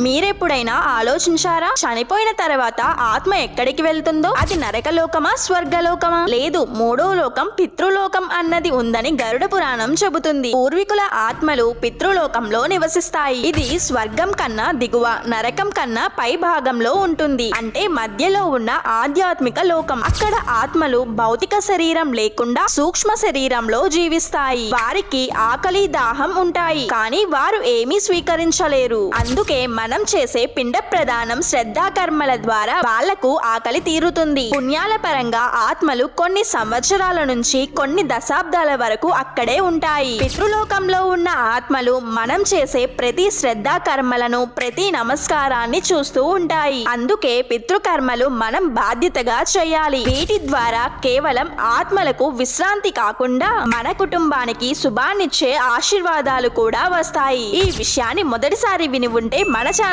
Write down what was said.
మీరెప్పుడైనా ఆలోచించారా? చనిపోయిన తర్వాత ఆత్మ ఎక్కడికి వెళ్తుందో? అది నరకలోకమా? స్వర్గలోకమా? లేదు మూడో లోకం పితృలోకం అన్నది ఉందని గరుడ పురాణం చెబుతుంది. పూర్వీకుల ఆత్మలు పితృలోకంలో నివసిస్తాయి. ఇది స్వర్గం కన్నా దిగువ నరకం కన్నా పై భాగంలో ఉంటుంది. అంటే మధ్యలో ఉన్న ఆధ్యాత్మిక లోకం. అక్కడ ఆత్మలు భౌతిక శరీరం లేకుండా సూక్ష్మ శరీరంలో జీవిస్తాయి. వారికి ఆకలి దాహం ఉంటాయి. కానీ వారు ఏమీ స్వీకరించలేరు. అందుకే మనం చేసే పిండ ప్రదానం శ్రద్ధాకర్మల ద్వారా వాళ్ళకు ఆకలి తీరుతుంది. పుణ్యాల పరంగా ఆత్మలు కొన్ని సంవత్సరాల నుంచి కొన్ని దశాబ్దాల వరకు అక్కడే ఉంటాయి. పితృలోకంలో ఉన్న ఆత్మలు మనం చేసే ప్రతి శ్రద్ధాకర్మలను ప్రతి నమస్కారాన్ని చూస్తూ ఉంటాయి. అందుకే పితృకర్మలు మనం బాధ్యతగా చేయాలి. వీటి ద్వారా కేవలం ఆత్మలకు విశ్రాంతి కాకుండా మన కుటుంబానికి శుభాన్నిచ్చే ఆశీర్వాదాలు కూడా వస్తాయి. ఈ విషయాన్ని మొదటిసారి విని ఉంటే మన